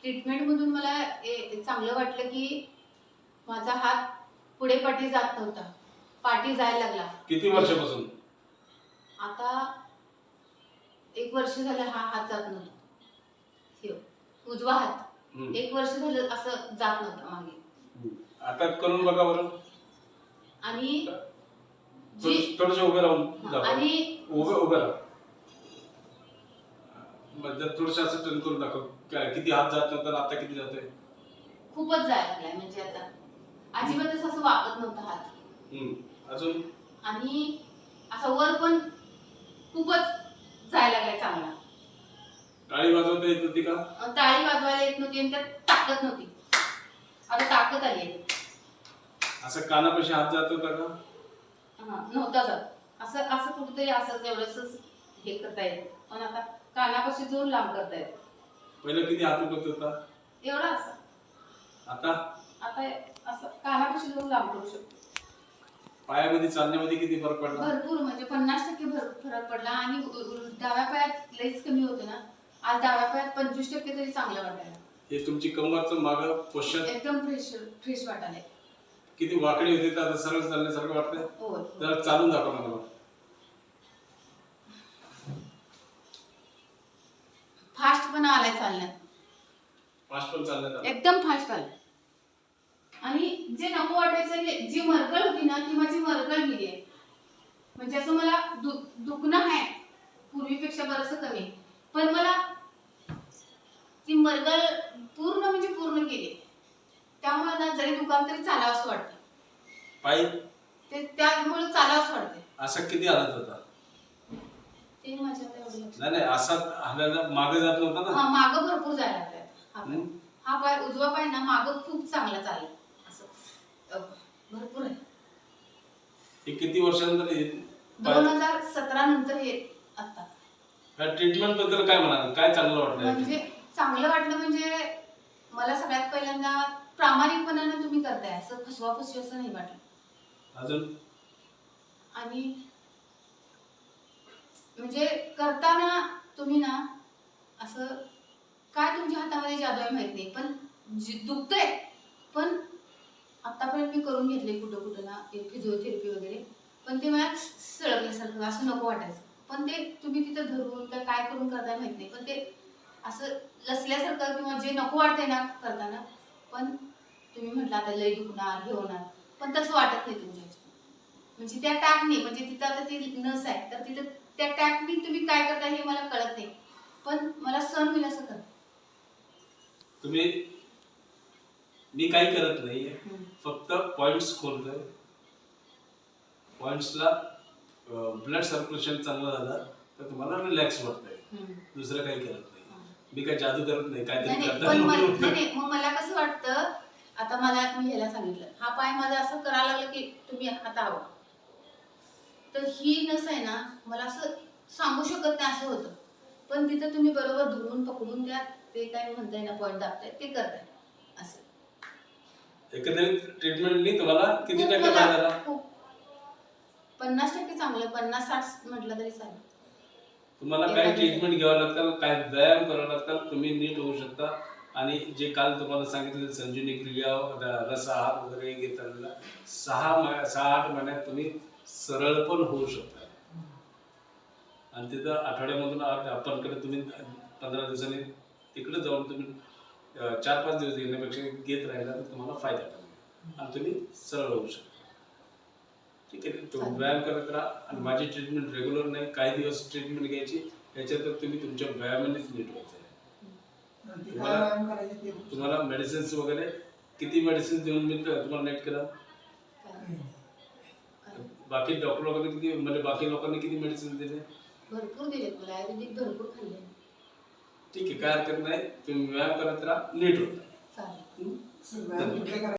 ट्रीटमेंटमधून मला ए- चांगलं वाटलं की माझा हात पुढे पाठी जात नव्हता. पाठी जायला लागला. किती वर्षापासून? आता एक वर्ष झालं हा हात जात नव्हता. उजवा हात. एक वर्ष झालं असं जात नव्हता मागे. आता करून बघा बरं. आणि जी थोडस उभे राहून. आणि उभे उभे राहा. म्हणजे थोडस असं टर्न करून दाखव. काय किती हात जात नव्हता आणि आता किती जातोय? खूपच जायला लागलाय म्हणजे आता. अजिबातच असं वाकत नव्हता हात. हम्म. अजून? आणि असा वर पण खूपच जायला लागलाय चांगला. टाळी वाजवता येत होती का? अं, टाळी वाजवायला येत नव्हती आणि त्यात ताकद नव्हती. आता ताकद आली आहे. असं कानापाशी हात जात होता का? हा, नव्हता जात. असं असं कुठेतरी असं एवढंच हे करता येत. पण आता कानापाशी जोर लांब करता येत पहिलं किती हात उठत होता एवढा असं. आता? आता असं कानापाशी जोर लांब करू शकतो. पायामध्ये चालण्यामध्ये किती फरक पडला? भरपूर म्हणजे पन्नास टक्के भर- फरक पडला. आणि डाव्या पायात लईच कमी होते ना. आज डाव्या पायात पंचवीस टक्के तरी चांगलं वाटायला. हे तुमची कंबरचं माग पोशन एकदम फ्रेश फ्रेश वाटायला. किती वाकडी होती तर आता सरळ चालण्यासारखं वाटतंय? हो जरा चालून दाखव मला फास्ट पण आलाय चालण्यात. एकदम फास्ट आलाय आणि जे नको वाटायचं जे- मरगळ होती ना ती माझी मरगळ गेली आहे. म्हणजे असं मला दु- दुखणं आहे. पूर्वीपेक्षा बरंच कमी. पण मला ती मरगळ पूर्ण म्हणजे पूर्ण केली त्यामुळे ना जरी दुकान तरी चालावं असं वाटतं त्यामुळे चालावं असं वाटतं असा किती हालत होता ते माझ्या आता एवढं नाही नाही असा हालायला मागे जात नव्हता ना. हा मागं भरपूर जायला लागलाय हा पाय. हम्म. हा पाय उजवा पाय ना मागं खूप चांगला चालला. असं. अ, भरपूर आहे. हे किती वर्षानंतर दोन हजार सतरा नंतर हे आता ट्रीटमेंटबद्दल काय म्हणाल? काय चांगलं वाटलं म्हणजे चांगलं वाटलं म्हणजे मला सगळ्यात पहिल्यांदा प्रामाणिकपणानं तुम्ही करताय. असं फसवा फसवी असं नाही वाटलं. अजून? आणि म्हणजे करताना तुम्ही ना असं काय तुमच्या हातामध्ये जादू आहे माहीत नाही पण जे दुखतंय. पण आतापर्यंत मी करून घेतले कुठं कुठं ना फिजिओथेरपी वगैरे. पण ते मला सळकल्यासारखं असं नको वाटायचं. पण ते तुम्ही तिथं धरून काय काय करून करताय माहीत नाही. पण ते असं लसल्यासारखं किंवा जे नको वाटतंय ना करताना पण तुम्ही म्हटलं आता लय दुखणार हे होणार. पण तसं वाटत नाही तुमच्या म्हणजे त्या टाकणे म्हणजे तिथं आता ती नस आहे तर तिथं त्या टाकणी तुम्ही काय करता हे मला कळत नाही. पण मला सण होईल असं करत तुम्ही मी काही करत नाही फक्त पॉइंट्स खोलतोय. पॉइंट्सला ब्लड सर्क्युलेशन चांगलं झालं तर तुम्हाला रिलॅक्स वाटतंय. दुसरं काही करत नाही. मी काय जादू करत नाही काहीतरी नाही, करता पण मला नाही, नाही, मग मला कसं वाटतं आता मला मी ह्याला सांगितलं. हा पाय माझा असं करायला लागलं की तुम्ही आता हवा तर ही नस आहे ना मला असं सांगू शकत नाही असं होतं. पण तिथं तुम्ही बरोबर धरून पकडून द्या. ते काय म्हणताय ना पॉईंट दाबताय ते करताय. असं. एकंदरीत ट्रीटमेंटनी तुम्हाला किती खूप टक्के मला- फायदा झाला? खूप. पन्नास टक्के चांगलं पन्नास साठ म्हटलं तरी चालेल. तुम्हाला काय. ट्रीटमेंट घ्यावं लागतं काय व्यायाम करावं लागतं तुम्ही नीट होऊ शकता. आणि जे काल तुम्हाला सांगितलं संजीवनी क्रिया द- रसाहार वगैरे घेताना सहा मा- सहा आठ महिन्यात तुम्ही सरळ पण होऊ शकता. आणि तिथं आठवड्यामधून आठ आपणकडे तुम्ही पंधरा दिवसांनी तिकडे जाऊन तुम्ही चार पाच दिवस घेण्यापेक्षा घेत राहिला तर तुम्हाला फायदा होईल. आणि तुम्ही सरळ होऊ शकता. ठीक आहे तो. व्यायाम करत राहा आणि माझी ट्रीटमेंट रेग्युलर नाही काही दिवस ट्रीटमेंट घ्यायची याच्यात तुम्ही तुमच्या व्यायामानेच नीट व्हायचं तुम्हाला- तुम्हाला मेडिसिन्स वगैरे किती मेडिसिन देऊन मी तुम्हाला नेट केलं? काय- बाकी डॉक्टर लोकांनी किती म्हणजे बाकी लोकांनी किती मेडिसिन दिले? भरपूर दिलेत मला आयुर्वेदिक भरपूर खाल्ले. ठीक आहे काय हरकत नाही. तुम्ही व्यायाम करत राहा नीट होता.